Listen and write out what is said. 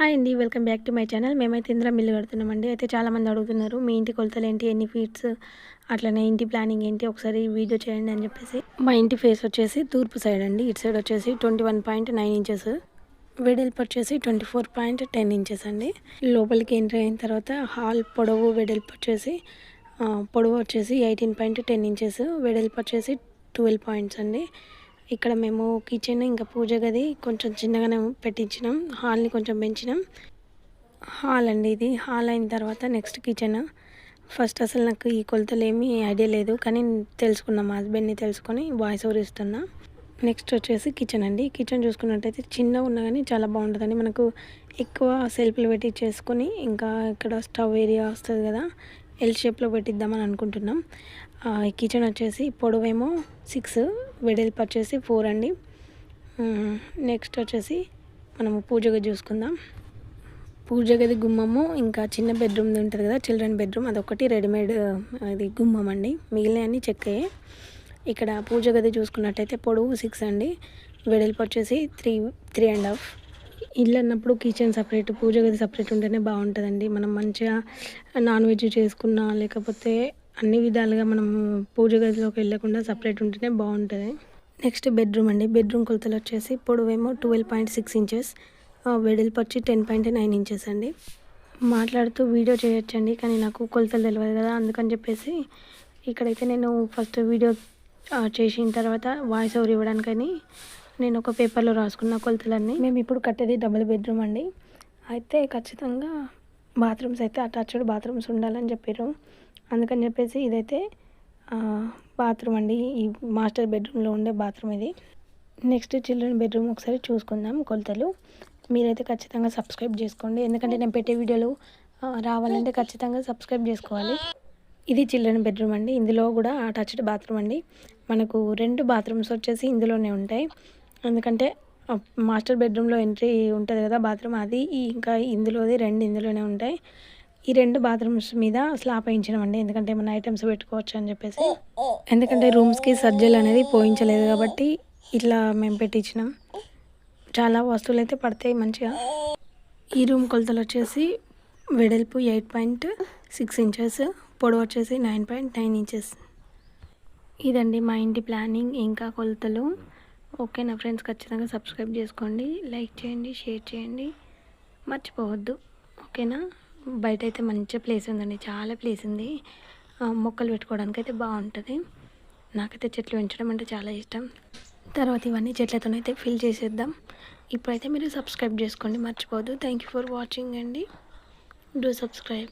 Hi అండి welcome back to my channel. మేమైతే Indra mill కడుతున్నామండి. అయితే చాలామంది అడుగుతున్నారు మీ ఇంటి కొలతలు ఏంటి ఎన్ని ఫీట్స్ అట్లనే ఇంటి ప్లానింగ్ ఏంటి ఒకసారి వీడియో చేయండి అని చెప్పేసి. మా ఇంటి ఫేస్ వచ్చేసి తూర్పు సైడ్ అండి. ఇటు సైడ్ వచ్చేసి twenty one point nine inches వెడల్పు వచ్చేసి twenty four point ten inches అండి. లోపలికి ఎంట్రీ అయిన తర్వాత హాల్ పొడవు వెడల్పు వచ్చేసి పొడవు వచ్చేసి ఎయిటీన్ పాయింట్ టెన్ ఇంచెస్ వెడల్పు వచ్చేసి ట్వెల్వ్ పాయింట్స్ అండి. ఇక్కడ మేము కిచెన్ ఇంకా పూజ గది కొంచెం చిన్నగానే పెట్టించినాం. హాల్ని కొంచెం పెంచినాం. హాల్ అండి ఇది. హాల్ అయిన తర్వాత నెక్స్ట్ కిచెన్ ఫస్ట్ అసలు నాకు ఈ కొలతలు ఏమీ ఐడియా లేదు. కానీ తెలుసుకున్నా మా హస్బెండ్ని తెలుసుకొని వాయిస్ ఓవర్ ఇస్తున్నా. నెక్స్ట్ వచ్చేసి కిచెన్ అండి. కిచెన్ చూసుకున్నట్టయితే చిన్నగా ఉన్నా కానీ చాలా బాగుంటుందండి. మనకు ఎక్కువ సెల్ఫ్లు పెట్టి చేసుకొని ఇంకా ఇక్కడ స్టవ్ ఏరియా వస్తుంది కదా ఎల్ షేప్లో పెట్టిద్దామని అనుకుంటున్నాం. ఈ కిచెన్ వచ్చేసి పొడవేమో సిక్స్ వెడల్పు వచ్చేసి ఫోర్ అండి. నెక్స్ట్ వచ్చేసి మనము పూజ గది చూసుకుందాం. పూజ గది గుమ్మము ఇంకా చిన్న బెడ్రూమ్ది ఉంటుంది కదా చిల్డ్రన్ బెడ్రూమ్. అదొకటి రెడీమేడ్ అది గుమ్మం అండి. మిగిలినవన్నీ చెక్కయే. ఇక్కడ పూజ గది చూసుకున్నట్టయితే పొడవు సిక్స్ అండి. వెడల్పు వచ్చేసి త్రీ త్రీ అండ్ హాఫ్. ఇల్లు అన్నప్పుడు కిచెన్ సపరేట్ పూజ గది సపరేట్ ఉంటేనే బాగుంటుందండి. మనం మంచిగా నాన్ వెజ్ చేసుకున్నా లేకపోతే అన్ని విధాలుగా మనం పూజ గదిలోకి వెళ్ళకుండా సపరేట్ ఉంటేనే బాగుంటుంది. నెక్స్ట్ బెడ్రూమ్ అండి. బెడ్రూమ్ కొలతలు వచ్చేసి పొడవేమో ట్వెల్వ్ పాయింట్ సిక్స్ ఇంచెస్ వెడల్పు వచ్చి టెన్ పాయింట్ నైన్ ఇంచెస్ అండి. మాట్లాడుతూ వీడియో చేయొచ్చండి కానీ నాకు కొలతలు తెలియదు కదా అందుకని చెప్పేసి ఇక్కడైతే నేను ఫస్ట్ వీడియో చేసిన తర్వాత వాయిస్ ఓవర్ ఇవ్వడానికని నేను ఒక పేపర్లో రాసుకున్న కొలతలన్నీ. మేము ఇప్పుడు కట్టేది డబుల్ బెడ్రూమ్ అండి. అయితే ఖచ్చితంగా బాత్రూమ్స్ అయితే అటాచ్డ్ బాత్రూమ్స్ ఉండాలని చెప్పారు. అందుకని చెప్పేసి ఇదైతే బాత్రూమ్ అండి. ఈ మాస్టర్ బెడ్రూమ్లో ఉండే బాత్రూమ్ ఇది. నెక్స్ట్ చిల్డ్రన్ బెడ్రూమ్ ఒకసారి చూసుకుందాం కొలతలు. మీరైతే ఖచ్చితంగా సబ్స్క్రైబ్ చేసుకోండి. ఎందుకంటే నేను పెట్టే వీడియోలు రావాలంటే ఖచ్చితంగా సబ్స్క్రైబ్ చేసుకోవాలి. ఇది చిల్డ్రన్ బెడ్రూమ్ అండి. ఇందులో కూడా అటాచ్డ్ బాత్రూమ్ అండి. మనకు రెండు బాత్రూమ్స్ వచ్చేసి ఇందులోనే ఉంటాయి. ఎందుకంటే మాస్టర్ బెడ్రూమ్లో ఎంట్రీ ఉంటుంది కదా బాత్రూమ్ అది ఇంకా ఇందులోది రెండు ఇందులోనే ఉంటాయి. ఈ రెండు బాత్రూమ్స్ మీద స్లాబ్ అండి ఎందుకంటే ఏమైనా ఐటమ్స్ పెట్టుకోవచ్చు అని చెప్పేసి. ఎందుకంటే రూమ్స్కి సజ్జలు అనేది పోయించలేదు కాబట్టి ఇట్లా మేము పెట్టించినాం. చాలా వస్తువులు అయితే పడతాయి మంచిగా. ఈ రూమ్ కొలతలు వచ్చేసి వెడల్పు ఎయిట్ పాయింట్ సిక్స్ ఇంచెస్ పొడవు వచ్చేసి నైన్ పాయింట్ నైన్ ఇంచెస్. ఇదండి మా ఇంటి ప్లానింగ్ ఇంకా కొలతలు. ఓకే నా ఫ్రెండ్స్ ఖచ్చితంగా సబ్స్క్రైబ్ చేసుకోండి లైక్ చేయండి షేర్ చేయండి. మర్చిపోవద్దు ఓకేనా? బయట అయితే మంచి ప్లేస్ ఉందండి చాలా ప్లేస్ ఉంది. మొక్కలు పెట్టుకోవడానికి అయితే బాగుంటుంది. నాకైతే చెట్లు పెంచడం అంటే చాలా ఇష్టం. తర్వాత ఇవన్నీ చెట్లతోనైతే ఫిల్ చేసేద్దాం. ఇప్పుడైతే మీరు సబ్స్క్రైబ్ చేసుకోండి మర్చిపోవద్దు. థ్యాంక్ యూ ఫర్ వాచింగ్ అండి. Do subscribe